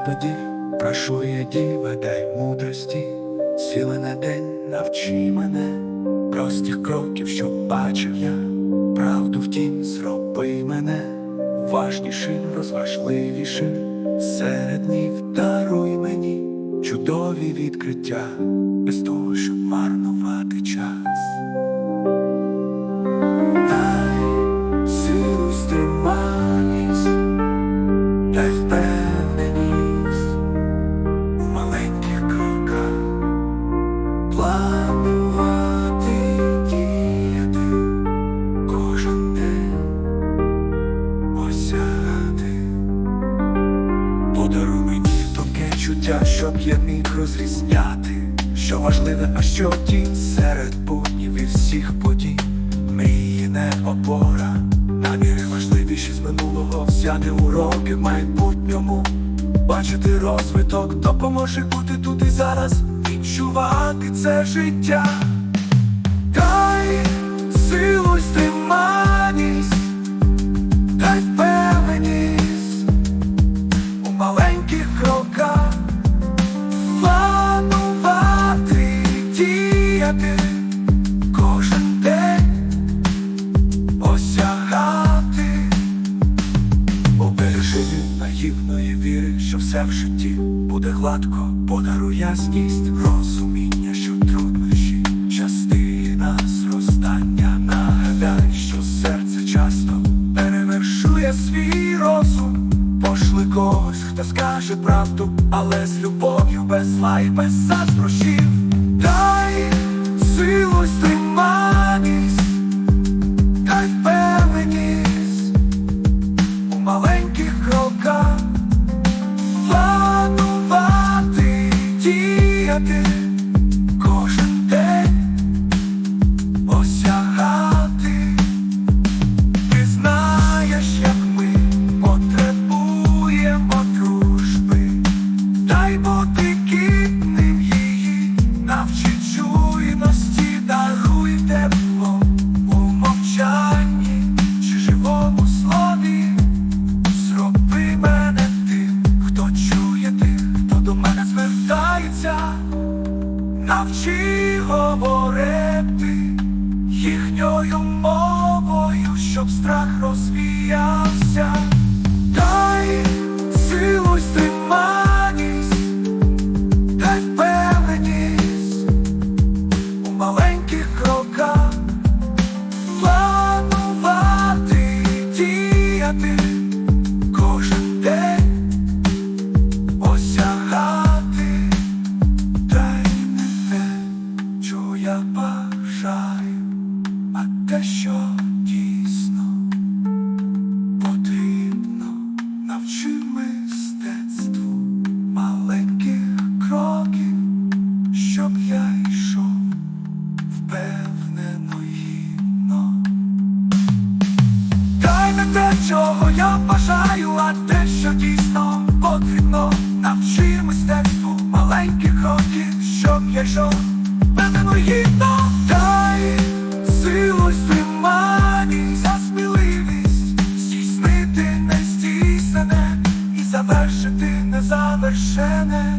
Господі, прошу я діва, дай мудрості, сили на день навчи мене, простих кроків, щоб бачив я, правду втім зроби мене, важнішим, розважливішим, серед днів даруй мені чудові відкриття, без того, щоб марнувати час. Чуття, щоб я міг розрізняти, що важливе, а що тінь серед буднів і всіх подій. Мрії не опора, наміри важливіші з минулого взяти уроки в майбутньому. Бачити розвиток допоможе бути тут і зараз, відчувати це життя. Дай силу й кожен день осягати, обережи наївної віри, що все в житті буде гладко, подаруй ясність, розуміння, що труднощі, частина зростання, нагадай, що серце часто перевершує свій розум. Пошли когось, хто скаже правду, але з любов'ю, без зла і без заздрощів. Маленьких кроках планувати, діяти навчи говорити їхньою мовою, щоб страх розвіявся. Чого я бажаю, а те, що дійсно потрібно. Навчи мистецтву маленьких кроків, щоб я йшов впевнено гідно. Дай силу стриманість, за сміливість, здійснити нездійснене і завершити незавершене.